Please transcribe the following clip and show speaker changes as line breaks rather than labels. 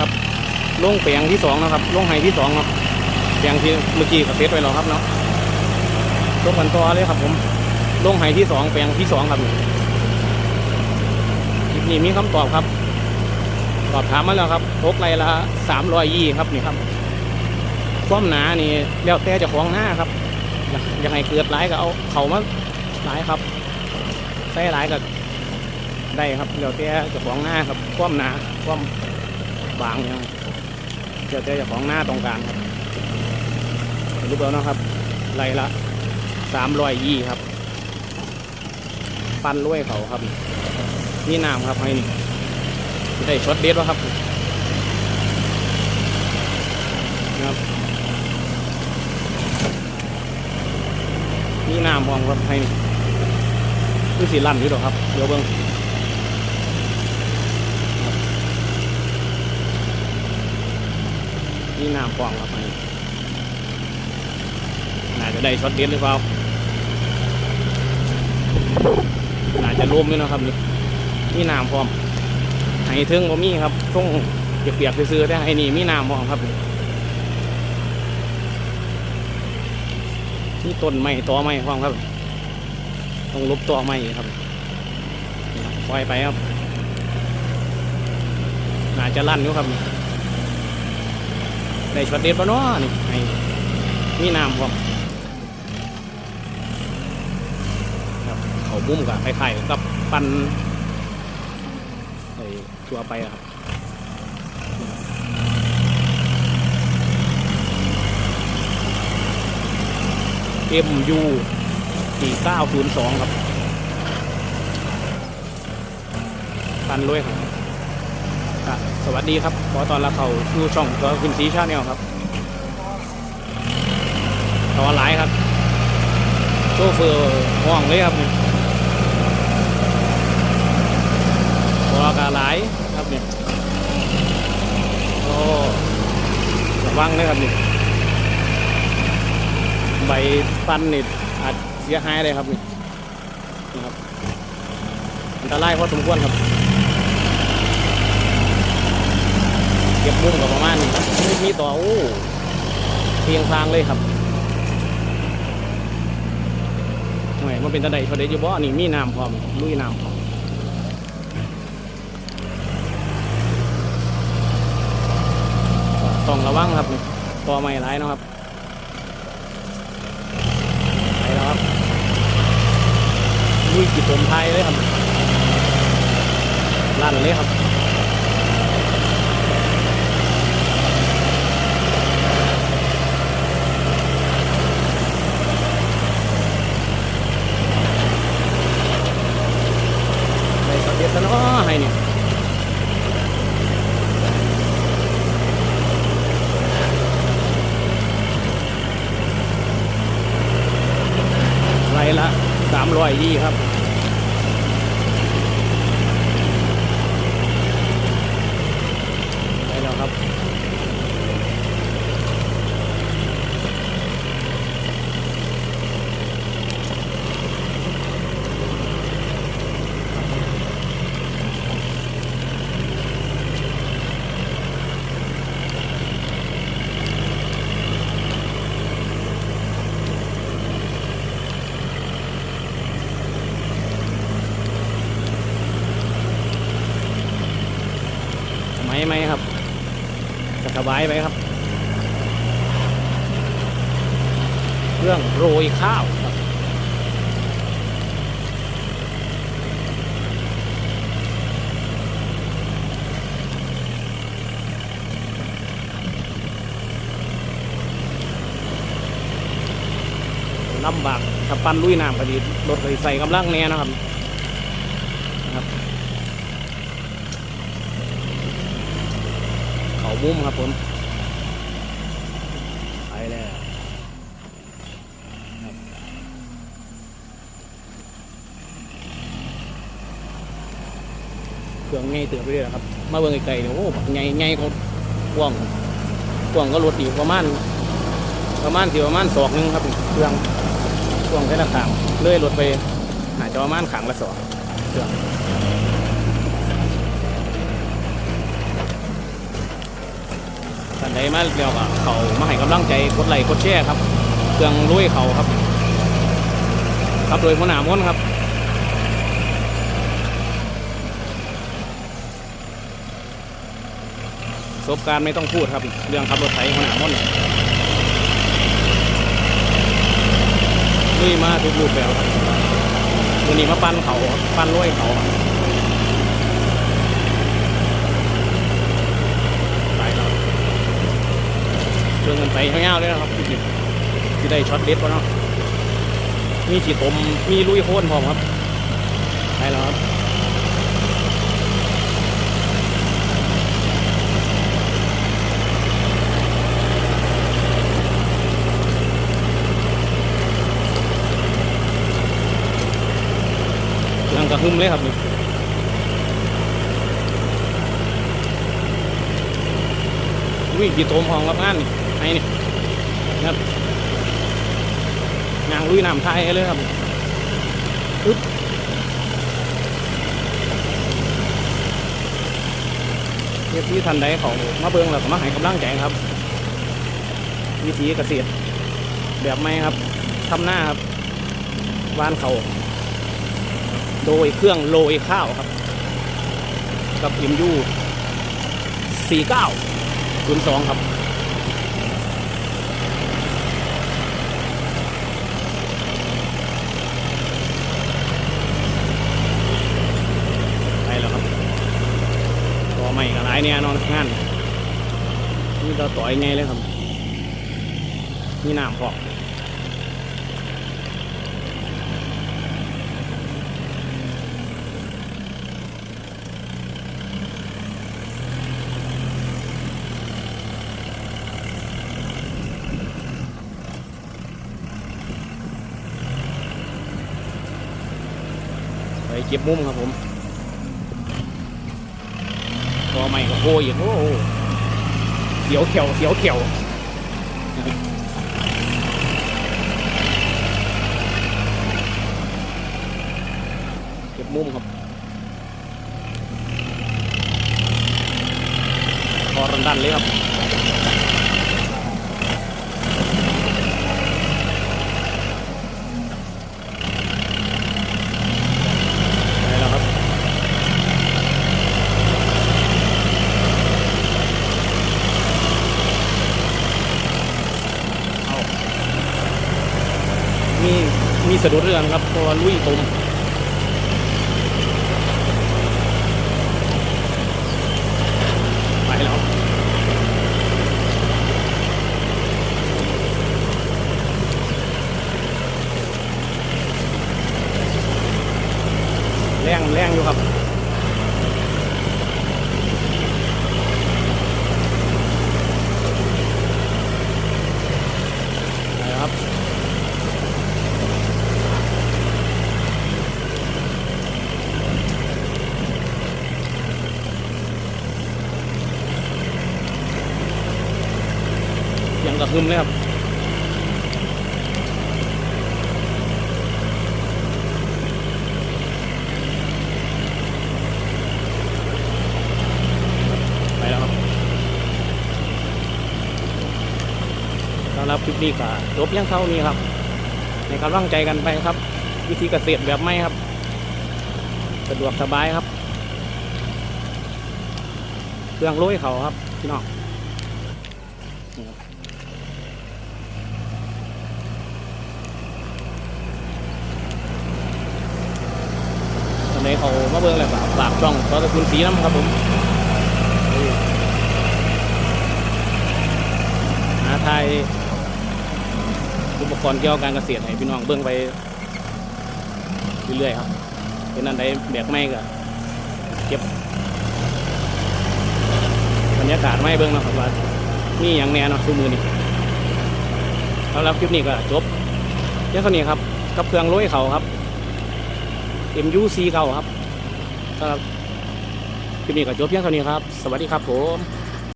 ครับลงแปลงที่สองนะครับลงไฮที่สองเนาะแปลงที่เมื่อกี้กับเซตไว้แล้วครับเนาะลงกันต่อเลยครับ ผมลงไฮที่สองแปลงที่สองครับคลิปนี้มีคำตอบครับสอบถามมาแล้วครับพกไรละสามรอยยี่ครับนี่ครับความหนานี่แล้วแต่จะของหน้าครับยากอยากให้เกิดหลายก็เอาเขามาหลายครับใส่หลายก็ได้ครับแล้วแต่จะของหน้าครับความหนาความ บางเนี่ยแล้วแต่เจะของหน้าตรงกลางครับรูปแล้วนะครับไรละสามรอยยี่ครับ ปั้นรวยเขาครับ นี่น้ำครับให้นี่ได้ช็อตเด็ดวะครับนะครับนี่น้ำมองครับให้คือสีลั่นอยู่หรอครับเดี๋ยวเบิ้งครับ นี่น้ำฟองครับให้น่าจะได้ช็อตเด็ดหรือเปล่าน่าจะร่วมด้วยนะครับนี่นี่น้ำพร้อมไห้ถึงบ่มีครับช่วงเปียกๆซื้อๆได้ไอ้นี่มีน้ำมองครับนี่ต้นไม้ตอไม้พร้อมครับ ต้องลบตอไม้ครับนี่ครับปล่อยไปครับน่าจะลั่นอยู่ครับ ได้ช็อตเด็ดปะเนาะนี่ไอ้มีน้ำพร้อมครับเขาบุ้มกับไข่กับปันไอ้ตัวไปครับ MU 4902ครับปันรวยครับ สวัสดีครับ ขอตอนรับเขาสู่ช่องตัวคุณสีชาแนลครับต่อหลายครับ โชเฟอร์ห่วงเลยครับเนี่ยพอากาหลายครับเนี่ยโอ้ระวังเลยครับเนี่ยใบปันนี่อาจเสียหายเลยครับเนี่นะครับอันตรายพอสมควรครับ เก็บมุมกับประมาณนี้มีต่อโอ้เพียงพางเลยครับหน่วยมันเป็นตะไดเขาได้อยู่บ่นี่มีน้ำพร้อมลุยน้ำพร้อมต้องระวังครับนี่ตัวไม่ร้ายนะครับไปแล้วครับลุยกี่ผมไทยเลยครับลั่นเลยครับไปสเก็ตซะเนาะให้เนี่ย ไร ละสามร้อยยี่ครับ มไหมครับจะสบายไหมครับ เครื่องโรยข้าวครับลำบากถ้าปั้นลุยน้ำก็ดีรถก็ใส่กำลังแน่นนะครับ เขามุ้มครับผมไปแล้วเครื่องไงเตือนไปเลยครับ มาเบิ่งไกลๆเนี่ยโอ้ไงไงก็กว้างกว้างก็รถอีกประมาณประมาณสิประมาณศอกนึงครับเครื่องกว้างแค่ละขางเลื่อยรถไปหาจะประมาณขางละสองเครื่อง ได้มาเรียกว่าเขามาให้กำลังใจกดไลค์กดแชร์ครับ เครื่องลุยเขาครับ ครับโดยหัวหน้ามนครับประสบการณ์ไม่ต้องพูดครับ เรื่องขับรถไถหัวหน้ามนลุยมาทุกรูปแบบครับวันนี้มาปั้นเขาปั้นลุยเขาครับไปครับ เชิญกันไปเงาๆเลยนะครับที่ที่ได้ช็อตเด็ดวะเนาะมีฉีดตมมีลุยโค่นพร้อมครับไปแล้วครับลังกระหึ่มเลยครับนี่วิ่งกี่ตมของรับงานนี่ ไอ้นี่นะครับยางลุยน้ำไทยเลยครับอึ๊บเรียกที่ทันใดเขามาเบิ่งแล้วก็มาให้กำลังใจครับ วิธีเกษตรแบบไม่ครับทำหน้าครับวานเขาโดยเครื่องโรยข้าวครับ กับ MU 49 02ครับ ไปแล้วครับต่อ ใหม่กับหลายเนี่ยนอนงานนี่เราต่อยไงเลยครับนี่น้ำพอกไปเก็บมุมครับผม ต่อใหม่กับโอ้ยโอ้โหเสียวเขียวเสียวเขียวเก็บมุมครับพอรันดันเลยครับ ไปแล้วครับ เอามีมี สะดุดเรื่องครับเพราะว่าลุยตุมไปแล้ว แรงแรงอยู่ครับ ไปแล้วครับ ยังกระหึ่มเลยครับไปแล้วครับสำหรับคลิปนี้ก็จบยังเท่านี้ครับ ในกำลังใจกันไปครับ วิธีเกษตรแบบไม่ครับ สะดวกสบายครับ เครื่องโรยเขาครับพี่น้องนี่ครับ ตอนเขามาเบิ่งแล้วฝากฝากช่องขอตะคุณสีน้ำครับผมหาไทยอุปกรณ์เกี่ยวกับการเกษตรให้พี่น้องเบิ่งไปเรื่อยๆครับเป็นอันใดแบกไม่ก็เก็บบรรยากาศไม่เบิ่งนาะครับว่านี่อย่างแน่นาะทุกมือนี่แล้วรับคลิปนี้ก็จบเพียงเท่านี้ครับ กับเครื่องโรยเขาครับ MUC เก่าครับสำหรับคลิปนี้ก็จบเพียงเท่านี้ครับ สวัสดีครับผม